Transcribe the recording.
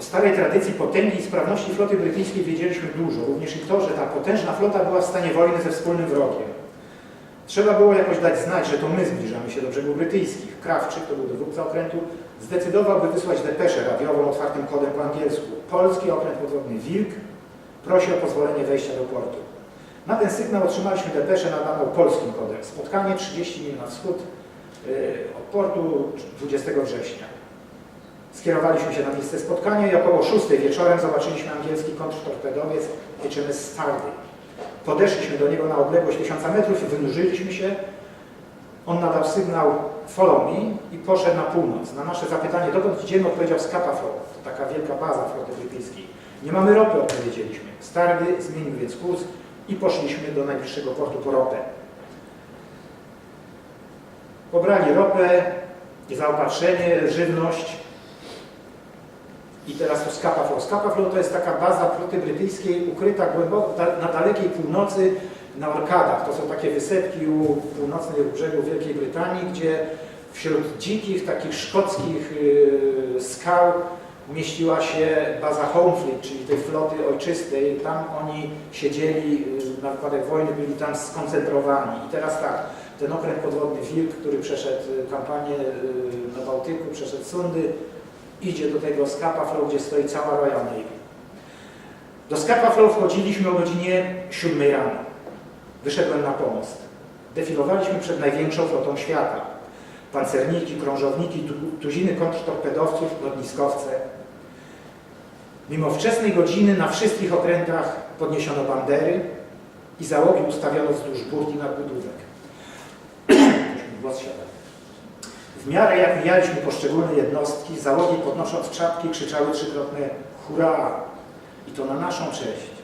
starej tradycji potęgi i sprawności floty brytyjskiej wiedzieliśmy dużo, również i to, że ta potężna flota była w stanie wojny ze wspólnym wrogiem. Trzeba było jakoś dać znać, że to my zbliżamy się do brzegów brytyjskich. Krawczyk, to był dowódca okrętu, zdecydował, by wysłać depeszę radiową otwartym kodem po angielsku. Polski okręt podwodny Wilk prosi o pozwolenie wejścia do portu. Na ten sygnał otrzymaliśmy depeszę nadaną polskim kodem. Spotkanie 30 mil na wschód yy, od portu 20 września. Skierowaliśmy się na miejsce spotkania i około 6 wieczorem zobaczyliśmy angielski kontrtorpedowiec HMS Stardy. Podeszliśmy do niego na odległość 1000 metrów i wynurzyliśmy się. On nadał sygnał follow me i poszedł na północ. Na nasze zapytanie, dokąd idziemy, odpowiedział Scapa Flow. To taka wielka baza floty brytyjskiej. Nie mamy ropy, odpowiedzieliśmy. Stardy zmienił więc kurs i poszliśmy do najbliższego portu po ropę. Pobrali ropę, zaopatrzenie, żywność, i teraz to Scapa Flow. Scapa Flow to jest taka baza floty brytyjskiej ukryta głęboko na dalekiej północy na Orkadach. To są takie wysepki u północnych brzegu Wielkiej Brytanii, gdzie wśród dzikich, takich szkockich yy, skał mieściła się baza Homefleet, czyli tej floty ojczystej. Tam oni siedzieli, yy, na wypadek wojny byli tam skoncentrowani. I teraz tak, ten okręt podwodny Wilk, który przeszedł yy, kampanię yy, na Bałtyku, przeszedł Sundy, idzie do tego Scapa Flow, gdzie stoi cała Royal Navy. Do Scapa Flow wchodziliśmy o godzinie 7 rano. Wyszedłem na pomost. Defilowaliśmy przed największą flotą świata. Pancerniki, krążowniki, tu- tuziny kontrtorpedowców, lotniskowce. Mimo wczesnej godziny na wszystkich okrętach podniesiono bandery i załogi ustawiono wzdłuż burt i nadbudówek. Głos siada. W miarę jak mijaliśmy poszczególne jednostki, załogi podnosząc czapki krzyczały trzykrotne hurra! I to na naszą cześć.